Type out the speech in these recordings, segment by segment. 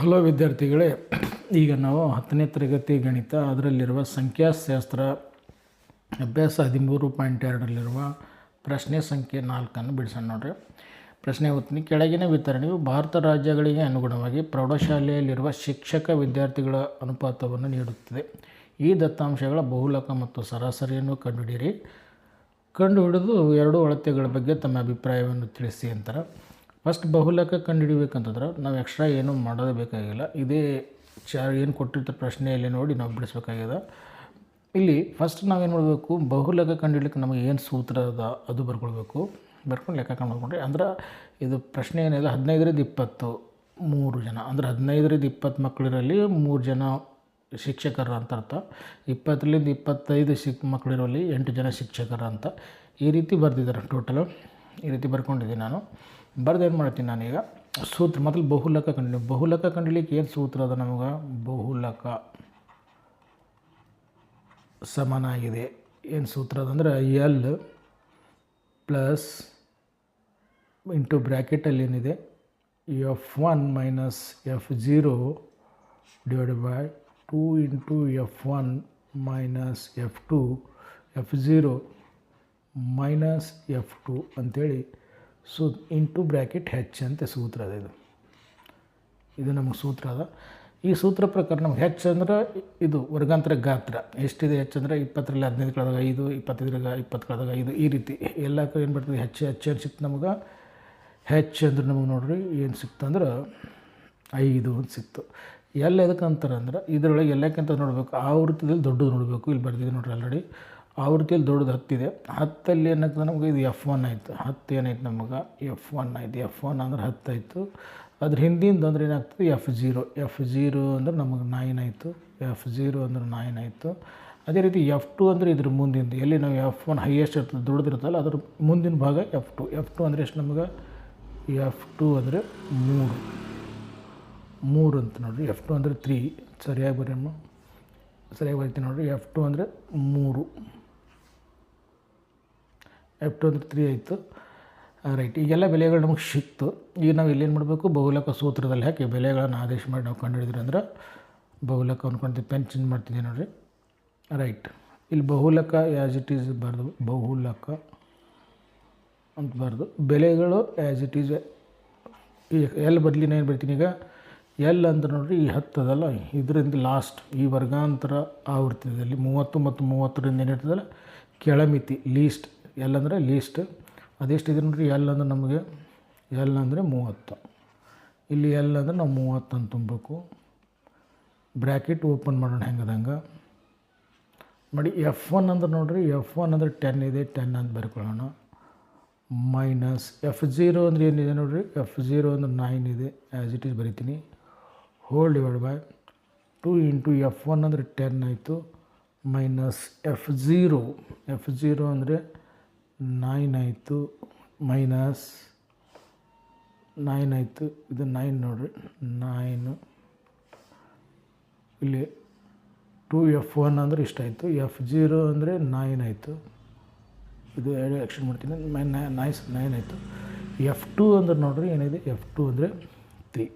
Hello ವಿದ್ಯಾರ್ಥಿಗಳೇ, ಈಗ ನಾವು ಹತ್ತನೇ ತರಗತಿ ಗಣಿತ ಅದರಲ್ಲಿರುವ ಸಂಖ್ಯಾಶಾಸ್ತ್ರ ಅಭ್ಯಾಸ ಹದಿಮೂರು ಪಾಯಿಂಟ್ ಎರಡರಲ್ಲಿರುವ ಪ್ರಶ್ನೆ ಸಂಖ್ಯೆ ನಾಲ್ಕನ್ನು ಬಿಡಿಸೋಣ ನೋಡ್ರಿ. ಪ್ರಶ್ನೆ ಓದ್ತೀನಿ ಕೆಳಗಿನ ವಿತರಣೆಯು ಭಾರತ ರಾಜ್ಯಗಳಿಗೆ ಅನುಗುಣವಾಗಿ ಪ್ರೌಢಶಾಲೆಯಲ್ಲಿರುವ ಶಿಕ್ಷಕ ವಿದ್ಯಾರ್ಥಿಗಳ ಅನುಪಾತವನ್ನು ನೀಡುತ್ತದೆ. ಈ ದತ್ತಾಂಶಗಳ ಬಹುಲಕ ಮತ್ತು ಸರಾಸರಿಯನ್ನು ಕಂಡುಹಿಡಿಯಿರಿ. ಕಂಡುಹಿಡಿದು ಎರಡು ಅಳತೆಗಳ ಬಗ್ಗೆ ತಮ್ಮ ಅಭಿಪ್ರಾಯವನ್ನು ತಿಳಿಸಿ ಅಂತಾರೆ. ಫಸ್ಟ್ ಬಹುಲಕ ಕಂಡುಹಿಡಿಬೇಕಂತಂದ್ರೆ ನಾವು ಎಕ್ಸ್ಟ್ರಾ ಏನೂ ಮಾಡೋದೇ ಬೇಕಾಗಿಲ್ಲ. ಇದೇ ಚಾರ್ ಏನು ಕೊಟ್ಟಿರ್ತಾರೆ ಪ್ರಶ್ನೆಯಲ್ಲಿ ನೋಡಿ ನಾವು ಬಿಡಿಸ್ಬೇಕಾಗಿದೆ ಇಲ್ಲಿ ಫಸ್ಟ್ ನಾವೇನು ಮಾಡಬೇಕು? ಬಹುಲಕ ಕಂಡುಹಿಡ್ಲಿಕ್ಕೆ ನಮಗೆ ಏನು ಸೂತ್ರ ಅದ ಅದು ಬರ್ಕೊಳ್ಬೇಕು. ಬರ್ಕೊಂಡು ಲೆಕ್ಕ ಕಂಡುಕೊಂಡ್ರೆ ಅಂದ್ರೆ ಇದು ಪ್ರಶ್ನೆ ಏನಿದೆ? ಹದಿನೈದರಿಂದ ಇಪ್ಪತ್ತು ಮೂರು ಜನ. ಅಂದ್ರೆ ಹದಿನೈದರಿಂದ ಇಪ್ಪತ್ತು ಮಕ್ಕಳಿರಲ್ಲಿ ಮೂರು ಜನ ಶಿಕ್ಷಕರ ಅಂತ ಅರ್ಥ. ಇಪ್ಪತ್ತರಿಂದ ಇಪ್ಪತ್ತೈದು ಶಿಕ್ ಮಕ್ಕಳಿರಲ್ಲಿ ಎಂಟು ಜನ ಶಿಕ್ಷಕರ ಅಂತ ಈ ರೀತಿ ಬರೆದಿದ್ದಾರೆ ಟೋಟಲು ಈ ರೀತಿ ಬರ್ಕೊಂಡಿದ್ದೀನಿ ನಾನು. ಬರ್ದು ಏನು ಮಾಡ್ತೀನಿ ನಾನೀಗ ಸೂತ್ರ, ಮೊದಲು ಬಹುಲಕ ಕಂಡು ಬಹುಲಕ ಕಂಡಿಲಿಕ್ಕೆ ಏನು ಸೂತ್ರ ಅದ ನಮಗೆ? ಬಹುಲಕ ಸಮನಾಗಿದೆ. ಏನು ಸೂತ್ರ ಅದಂದ್ರೆ ಎಲ್ ಪ್ಲಸ್ ಇಂಟು ಬ್ರ್ಯಾಕೆಟಲ್ಲಿ ಏನಿದೆ? F one minus F zero divide by two into F one minus F two F zero minus F two ಅಂಥೇಳಿ ಸೂ ಇಂಟು ಬ್ರ್ಯಾಕೆಟ್ ಹೆಚ್ ಅಂತ ಸೂತ್ರ ಅದ ಇದು. ಇದು ನಮಗೆ ಸೂತ್ರ ಅದ. ಈ ಸೂತ್ರ ಪ್ರಕಾರ ನಮ್ಗೆ ಹೆಚ್ಚು ಅಂದ್ರೆ ಇದು ವರ್ಗಾಂತರ ಗಾತ್ರ. ಎಷ್ಟಿದೆ ಹೆಚ್ಚು ಅಂದರೆ ಇಪ್ಪತ್ತರಲ್ಲಿ ಹದಿನೈದು ಕಳೆದಾಗ ಐದು ಇಪ್ಪತ್ತೈದರಾಗ ಇಪ್ಪತ್ತು ಕಳೆದಾಗ ಐದು, ಈ ರೀತಿ. ಎಲ್ಲ ಏನು ಬರ್ತದೆ? ಹೆಚ್ಚು ಹೆಚ್ಚು ಏನು ಸಿಕ್ತು ನಮಗೆ. ಹೆಚ್ಚು ಅಂದ್ರೆ ನಮಗೆ ನೋಡ್ರಿ ಏನು ಸಿಕ್ತು ಅಂದ್ರೆ ಐದು ಅಂತ ಸಿಕ್ತು. ಎಲ್ಲ ಎದಕ್ಕೆ ಅಂತಾರೆ ಅಂದ್ರೆ ಇದರೊಳಗೆ ಎಲ್ಲಕ್ಕಿಂತ ನೋಡಬೇಕು. ಆವೃತ್ತಿಯಲ್ಲಿ ದೊಡ್ಡದು ನೋಡಬೇಕು. ಇಲ್ಲಿ ಬರ್ತಿದೆ ನೋಡ್ರಿ ಆಲ್ರೆಡಿ ಆವೃತ್ತಿಯಲ್ಲಿ ದೊಡ್ಡದು ಹತ್ತಿದೆ. ಹತ್ತಲ್ಲಿ ಏನಾಗ್ತದೆ ನಮಗೆ? ಇದು ಎಫ್ ಒನ್ ಆಯಿತು. ಹತ್ತು ಏನಾಯ್ತು ನಮಗೆ? ಎಫ್ ಒನ್ ಆಯಿತು. ಎಫ್ ಒನ್ ಅಂದ್ರೆ ಹತ್ತಾಯಿತು. ಅದ್ರ ಹಿಂದಿಂದ ಅಂದ್ರೆ ಏನಾಗ್ತದೆ? ಎಫ್ ಜೀರೋ ಎಫ್ ಜೀರೋ ಅಂದ್ರೆ ನಮಗೆ ನೈನ್ ಆಯಿತು. ಎಫ್ ಜೀರೋ ಅಂದ್ರೆ ನೈನ್ ಆಯಿತು. ಅದೇ ರೀತಿ ಎಫ್ ಟು ಅಂದರೆ ಇದ್ರ ಮುಂದಿಂದು. ಎಲ್ಲಿ ನಾವು ಎಫ್ ಒನ್ ಹೈಯೆಸ್ಟ್ ಇರ್ತದೆ ದೊಡ್ಡದಿರ್ತಲ್ಲ ಅದ್ರ ಮುಂದಿನ ಭಾಗ ಎಫ್ ಟು ಎಫ್ ಟು ಅಂದರೆ ಎಷ್ಟು ನಮಗೆ? ಎಫ್ ಟು ಅಂದರೆ ಮೂರು. ಮೂರು ಅಂತ ನೋಡಿರಿ. ಎಫ್ ಟು ಅಂದರೆ ತ್ರೀ ಸರಿಯಾಗಿ ಬರೀ ಸರಿಯಾಗಿ ಬರ್ತೀನಿ ನೋಡಿರಿ. ಎಫ್ ಟು ಅಂದರೆ ಮೂರು. ಎಫ್ ಟು ತ್ರೀ ಆಯಿತು. ರೈಟ್ ಈಗೆಲ್ಲ ಬೆಲೆಗಳು ನಮಗೆ ಸಿಕ್ತು. ಈಗ ನಾವು ಇಲ್ಲೇನು ಮಾಡಬೇಕು? ಬಹುಲಕ ಸೂತ್ರದಲ್ಲಿ ಹಾಕಿ ಬೆಲೆಗಳನ್ನು ಆದೇಶ ಮಾಡಿ ನಾವು ಕಂಡುಹಿಡಿದ್ರಿ ಅಂದ್ರೆ ಬಹುಲಕ ಅಂದ್ಕೊಂತೀವಿ ಪೆನ್ ಚೇಂಜ್ ಮಾಡ್ತಿದ್ದೀವಿ ನೋಡಿರಿ. ರೈಟ್ ಇಲ್ಲಿ ಬಹುಲಕ ಆ್ಯಸ್ ಇಟ್ ಈಸ್ ಬರ್ದು, ಬಹುಲಕ ಅಂತ ಬರ್ದು, ಬೆಲೆಗಳು ಆ್ಯಸ್ ಇಟ್ ಈಸ್ ಈ ಎಲ್ ಬದಲಿ ಏನು ಬರ್ತೀನಿ ಈಗ ಎಲ್ ಅಂದ್ರೆ ನೋಡಿರಿ ಈ ಹತ್ತದಲ್ಲ, ಇದರಿಂದ ಲಾಸ್ಟ್ ಈ ವರ್ಗಾಂತರ ಆವೃತ್ತಿದಲ್ಲಿ ಮೂವತ್ತು ಮತ್ತು ಮೂವತ್ತರಿಂದ ಏನಿರ್ತದಲ್ಲ ಕೆಳಮಿತಿ ಲೀಸ್ಟ್ ಎಲ್ ಅಂದರೆ ಲೀಸ್ಟ್ ಅದೆಷ್ಟಿದೆ ನೋಡಿರಿ? ಎಲ್ ಅಂದರೆ ನಮಗೆ ಎಲ್ ಅಂದರೆ ಮೂವತ್ತು. ಇಲ್ಲಿ ಎಲ್ ಅಂದರೆ ನಾವು ಮೂವತ್ತು ಅಂತ ತುಂಬಬೇಕು. ಬ್ರ್ಯಾಕೆಟ್ ಓಪನ್ ಮಾಡೋಣ ಹೆಂಗದಂಗೆ ನೋಡಿ ಎಫ್ ಒನ್ ಅಂದ್ರೆ ನೋಡಿರಿ ಎಫ್ ಒನ್ ಅಂದರೆ ಟೆನ್ ಇದೆ ಟೆನ್ ಅಂತ ಬರ್ಕೊಳ್ಳೋಣ. ಮೈನಸ್ ಎಫ್ ಜೀರೋ ಅಂದರೆ ಏನಿದೆ ನೋಡಿರಿ? ಎಫ್ ಜೀರೋ ಅಂದರೆ ನೈನ್ ಇದೆ ಆ್ಯಸ್ ಇಟ್ ಈಸ್ ಬರಿತೀನಿ. Whole divide by two into F one ಅಂದರೆ ಟೆನ್ ಆಯಿತು. Minus F zero F zero ಅಂದರೆ ನೈನ್ ಆಯಿತು, ಮೈನಸ್ ನೈನ್ ಆಯಿತು, ಇದು ನೈನ್ ನೋಡಿರಿ, ನೈನು. ಇಲ್ಲಿ ಟು ಎಫ್ ಒನ್ ಅಂದರೆ ಇಷ್ಟಾಯಿತು ಎಫ್ ಜೀರೋ ಅಂದರೆ ನೈನ್ ಆಯಿತು. ಇದು ಎರಡು ಆ್ಯಕ್ಷನ್ ಮಾಡ್ತೀನಿ, ಮೈ ನೈಸ್, ನೈನ್ ಆಯಿತು. ಎಫ್ ಟು ಅಂದ್ರೆ ನೋಡ್ರಿ, ಏನಿದೆ, ಎಫ್ ಟು ಅಂದರೆ three.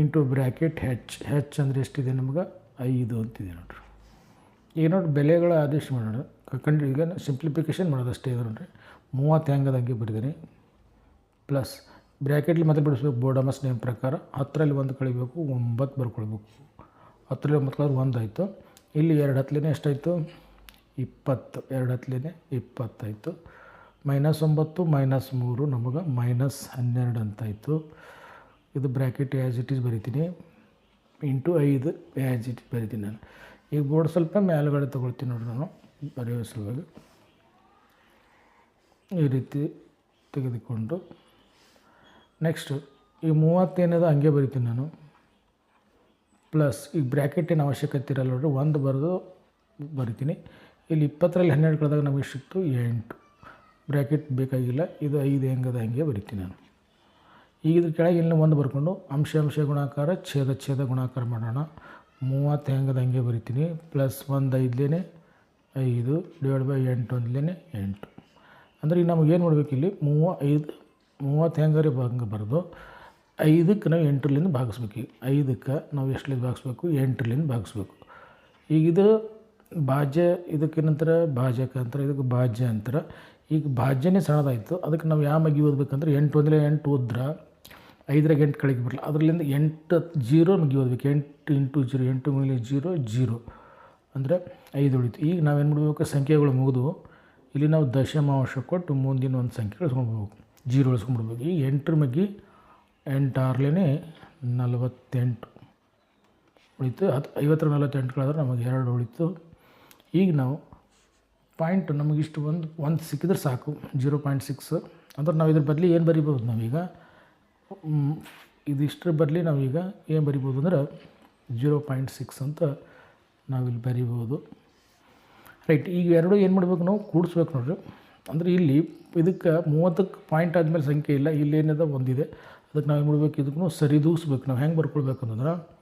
Into bracket H H ಅಂದರೆ ಎಷ್ಟಿದೆ ನಮ್ಗೆ, ಐದು ಅಂತಿದೆ ನೋಡ್ರಿ. ಈಗ ನೋಡಿ ಬೆಲೆಗಳ ಆದೇಶ ಮಾಡೋಣ. ಕಂಡು ಈಗ ಸಿಂಪ್ಲಿಫಿಕೇಶನ್ ಮಾಡೋದಷ್ಟೇ ಇದು ನೋಡಿರಿ ಮೂವತ್ತು ಹೆಂಗದಂಗೆ ಬರೆದಿನಿ ಪ್ಲಸ್ ಬ್ರ್ಯಾಕೆಟ್ಲಿ ಮತ್ತೆ ಬಿಡಿಸ್ಬೇಕು ಬೋರ್ಡಮಸ್ ನೇಮ್ ಪ್ರಕಾರ ಹತ್ತರಲ್ಲಿ ಒಂದು ಕಳಿಬೇಕು, ಒಂಬತ್ತು ಬರ್ಕೊಳ್ಬೇಕು. ಹತ್ತರಲ್ಲಿ ಒಂಬತ್ತು ಕಳೆದ್ರೆ ಒಂದು ಆಯಿತು. ಇಲ್ಲಿ ಎರಡು ಹತ್ತಲೇ ಎಷ್ಟಾಯಿತು? ಇಪ್ಪತ್ತು. ಎರಡು ಹತ್ತಲೇ ಇಪ್ಪತ್ತಾಯಿತು. ಮೈನಸ್ ಒಂಬತ್ತು ಮೈನಸ್ ಮೂರು, ನಮಗೆ ಮೈನಸ್ ಹನ್ನೆರಡು ಅಂತಾಯಿತು. ಇದು ಬ್ರ್ಯಾಕೆಟ್ ಆ್ಯಸ್ ಇಟ್ ಈಸ್ ಬರಿತೀನಿ. ಇಂಟು ಐದು ಆ್ಯಸ್ ಇಟ್ ಬರಿತೀನಿ ನಾನು. ಈಗ ಬೋರ್ಡ್ ಸ್ವಲ್ಪ ಮೇಲುಗಡೆ ತೊಗೊಳ್ತೀನಿ ನೋಡ್ರಿ ನಾನು. ಬರೆಯೋ ಸಲುವಾಗಿ ಈ ರೀತಿ ತೆಗೆದುಕೊಂಡು ನೆಕ್ಸ್ಟು ಈ ಮೂವತ್ತೇನದು ಹಂಗೆ ಬರಿತೀನಿ ನಾನು. ಪ್ಲಸ್ ಈಗ ಬ್ರ್ಯಾಕೆಟಿನ ಅವಶ್ಯಕತೆ ಇರಲ್ಲ ನೋಡ್ರಿ, ಒಂದು ಬರೆದು ಬರಿತೀನಿ. ಇಲ್ಲಿ ಇಪ್ಪತ್ತರಲ್ಲಿ ಹನ್ನೆರಡು ಕಳೆದಾಗ ನಮಗೆ ಸಿಕ್ತು ಎಂಟು. ಬ್ರ್ಯಾಕೆಟ್ ಬೇಕಾಗಿಲ್ಲ, ಇದು ಐದು ಹೆಂಗದ ಹಂಗೆ ಬರಿತೀನಿ ನಾನು. ಈಗ ಇದ್ರ ಕೆಳಗೆ ಇಲ್ಲಿ ಒಂದು ಬರ್ಕೊಂಡು ಅಂಶ ಅಂಶ ಗುಣಾಕಾರ, ಛೇದ ಛೇದ ಗುಣಾಕಾರ ಮಾಡೋಣ. ಮೂವತ್ತು ಹೆಂಗದ ಹಂಗೆ ಬರಿತೀನಿ. ಪ್ಲಸ್ ಒಂದು ಐದಲೇ ಐದು ಡಿವೈಡ್ ಬೈ ಎಂಟು ಅಂದ್ಲೇ ಎಂಟು. ಅಂದರೆ ಈಗ ನಮಗೇನು ಮಾಡ್ಬೇಕು ಇಲ್ಲಿ? ಮೂವ ಐದು ಮೂವತ್ತು ಹೆಂಗಾರೆ ಹಂಗೆ ಬರೆದು ಐದಕ್ಕೆ ನಾವು ಎಂಟರಿಂದ ಭಾಗಿಸ್ಬೇಕು. ಈಗ ಐದಕ್ಕೆ ನಾವು ಎಷ್ಟಲಿಂದ ಭಾಗಿಸ್ಬೇಕು? ಎಂಟರಿಂದ ಭಾಗಿಸ್ಬೇಕು. ಈಗ ಇದು ಭಾಜ್ಯ, ಇದಕ್ಕೆ ಏನಂತಾರೆ? ಭಾಜಕ ಅಂತಾರೆ, ಇದಕ್ಕೆ ಭಾಜ್ಯ ಅಂತಾರೆ. ಈಗ ಭಾಜ್ಯನೇ ಸಣ್ಣದಾಯಿತು. ಅದಕ್ಕೆ ನಾವು ಯಾವ ಮಗಿ ಓದ್ಬೇಕಂದ್ರೆ ಎಂಟು ಅಂದರೆ ಎಂಟು ಓದ್ರೆ, ಐದರಾಗ ಎಂಟು ಕಳೆಗೆ ಬರಲ್ಲ. ಅದರಲ್ಲಿಂದ ಎಂಟು, ಜೀರೋ ಮಗಿ ಓದ್ಬೇಕು. ಎಂಟು ಇಂಟು ಜೀರೋ, ಎಂಟು ಮೇಲೆ ಜೀರೋ ಜೀರೋ. ಅಂದರೆ ಐದು ಉಳಿತು. ಈಗ ನಾವೇನು ಮಾಡಬೇಕು? ಸಂಖ್ಯೆಗಳು ಮುಗಿದು ಇಲ್ಲಿ ನಾವು ದಶಮಾಂಶ ಕೊಟ್ಟು ಮುಂದಿನ ಒಂದು ಸಂಖ್ಯೆ ಇಳಿಸ್ಕೊಂಡ್ಬಿಡ್ಬೇಕು ಜೀರೋ ಇಳಿಸ್ಕೊಂಡ್ಬಿಡ್ಬೇಕು ಈಗ ಎಂಟರ ಮಗ್ಗಿ ಎಂಟಾರ್ಲೇ ನಲವತ್ತೆಂಟು ಉಳಿತು. ಹತ್ತು ಐವತ್ತರ ನಲವತ್ತೆಂಟುಗಳಾದ್ರೆ ನಮಗೆ ಎರಡು ಉಳಿತು. ಈಗ ನಾವು ಪಾಯಿಂಟ್ ನಮಗಿಷ್ಟು ಒಂದು ಒಂದು ಸಿಕ್ಕಿದ್ರೆ ಸಾಕು. ಜೀರೋ ಪಾಯಿಂಟ್ ಸಿಕ್ಸ್ ಅಂದ್ರೆ ನಾವು ಇದ್ರ ಬದಲಿ ಏನು ಬರಿಬೋದು ನಾವೀಗ? ಇದಿಷ್ಟರ ಬದಲಿ ನಾವೀಗ ಏನು ಬರಿಬೋದು ಅಂದ್ರೆ ಜೀರೋ ಪಾಯಿಂಟ್ ಸಿಕ್ಸ್ ಅಂತ ನಾವಿಲ್ಲಿ ಬರಿಬೋದು. ರೈಟ್ ಈಗ ಎರಡು ಏನು ಮಾಡ್ಬೇಕು ನಾವು? ಕೂಡಿಸ್ಬೇಕು ನೋಡ್ರಿ. ಅಂದರೆ ಇಲ್ಲಿ ಇದಕ್ಕೆ ಮೂವತ್ತಕ್ಕೆ ಪಾಯಿಂಟ್ ಆದಮೇಲೆ ಸಂಖ್ಯೆ ಇಲ್ಲ. ಇಲ್ಲಿ ಏನಿದೆ? ಒಂದಿದೆ. ಅದಕ್ಕೆ ನಾವು ಏನು ಮಾಡಬೇಕು? ಇದಕ್ಕೂ ಸರಿದೂಸ್ಬೇಕು ನಾವು ಹೆಂಗೆ ಬರ್ಕೊಳ್ಬೇಕು ಅಂತಂದ್ರೆ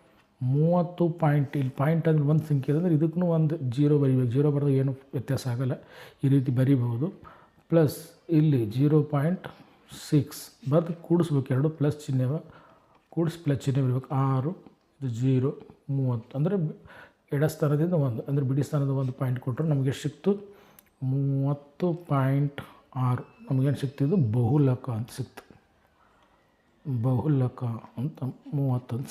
ಮೂವತ್ತು ಪಾಯಿಂಟ್ ಇಲ್ಲಿ ಪಾಯಿಂಟ್ ಅಂದರೆ ಒಂದು ಸಂಖ್ಯೆ ಅಂದ್ರೆ ಇದಕ್ಕೂ ಒಂದು ಜೀರೋ ಬರಿಬೇಕು. ಜೀರೋ ಬರೆದಾಗ ಏನು ವ್ಯತ್ಯಾಸ ಆಗೋಲ್ಲ. ಈ ರೀತಿ ಬರಿಬಹುದು. ಪ್ಲಸ್ ಇಲ್ಲಿ ಜೀರೋ ಪಾಯಿಂಟ್ ಸಿಕ್ಸ್ ಬರೆದು ಕೂಡಿಸ್ಬೇಕು. ಎರಡು ಪ್ಲಸ್ ಚಿಹ್ನೆ ಕೂಡಿಸಿ ಪ್ಲಸ್ ಚಿಹ್ನೆ ಬರಬೇಕು. ಆರು, ಇದು ಜೀರೋ, ಮೂವತ್ತು. ಅಂದರೆ ಎಡ ಸ್ಥಾನದಿಂದ ಒಂದು, ಅಂದರೆ ಬಿಡಿ ಸ್ಥಾನದ ಒಂದು ಪಾಯಿಂಟ್ ಕೊಟ್ಟರು ನಮಗೆ ಸಿಕ್ತು ಮೂವತ್ತು ಪಾಯಿಂಟ್ ಆರು. ನಮಗೇನು ಸಿಕ್ತಿದ್ದು ಬಹುಲಕ ಅಂತ ಸಿಕ್ತು. ಬಹುಲಕ ಅಂತ ಮೂವತ್ತೊಂದು